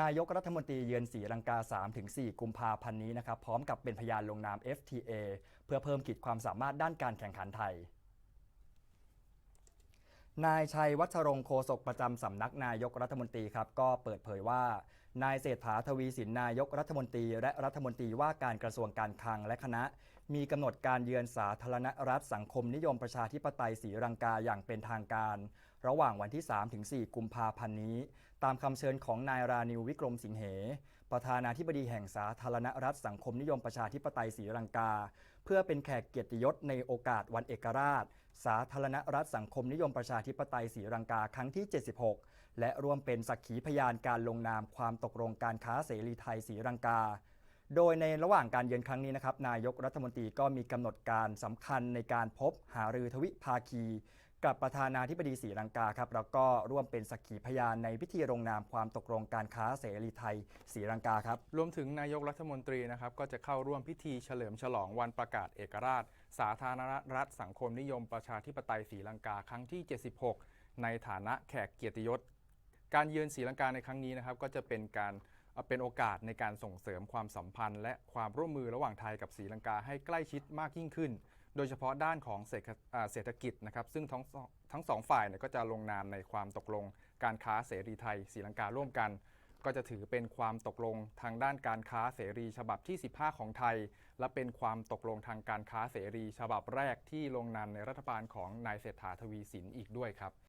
นายกรัฐมนตรีเยือนศรีลังกา 3-4 กุมภาพันธ์นี้นะครับ พร้อมกับเป็นพยานลงนาม FTA เพื่อเพิ่มขีดความสามารถด้านการแข่งขันไทย นายชัยวัชรงคโฆษกประจำสำนักนายกรัฐมนตรีครับ ก็เปิดเผยว่า นายเศรษฐาทวีสินนายกรัฐมนตรี และรัฐมนตรีว่าการกระทรวงการคลังและคณะ มีกำหนดการเยือนสาธารณรัฐสังคมนิยมประชาธิปไตยศรีลังกาอย่างเป็นทางการ ระหว่างวันที่ 3-4 กุมภาพันธ์นี้ ตามคำเชิญของนายรานิววิกรมสิงเห ประธานาธิบดีแห่งสาธารณรัฐสังคมนิยมประชาธิปไตยศรีลังกา เพื่อเป็นแขกเกียรติยศในโอกาสวันเอกราช สาธารณรัฐสังคมนิยมประชาธิปไตยศรีลังกาครั้งที่ 76 และร่วมเป็นสักขีพยานการลงนามความตกลงการค้าเสรีไทยศรีลังกา โดยในระหว่างการเยือนครั้งนี้นะครับนายกรัฐมนตรีก็มีกำหนดการสำคัญในการพบหารือทวิภาคี กับประธานาธิบดีศรีลังกาครับแล้วก็ร่วมเป็นสักขีพยานในพิธีลงนามความตกลงการค้าเสรีไทยศรีลังกาครับรวมถึงนายกรัฐมนตรีนะครับก็จะเข้าร่วมพิธีเฉลิมฉลองวันประกาศเอกราช สาธารณรัฐสังคมนิยมประชาธิปไตยศรีลังกาครั้งที่ 76 ในฐานะแขกเกียรติยศการเยือนศรีลังกาในครั้งนี้นะครับก็จะเป็นการ เป็นโอกาสในการส่งเสริมความสัมพันธ์ และความร่วมมือระหว่างไทยกับศรีลังกาให้ใกล้ชิดมากยิ่งขึ้น โดยเฉพาะด้านของเศรษฐกิจนะครับซึ่งทั้งสองทั้งสองฝ่ายเนี่ยก็จะลงนามในความตกลง การค้าเสรีไทยศรีลังการ่วมกัน ก็จะถือเป็นความตกลงทางด้านการค้าเสรีฉบับที่ 15 ของไทย และเป็นความตกลงทางการค้าเสรี ฉบับแรกที่ลงนามในรัฐบาลของนายเศรษฐาทวีสินอีกด้วยครับ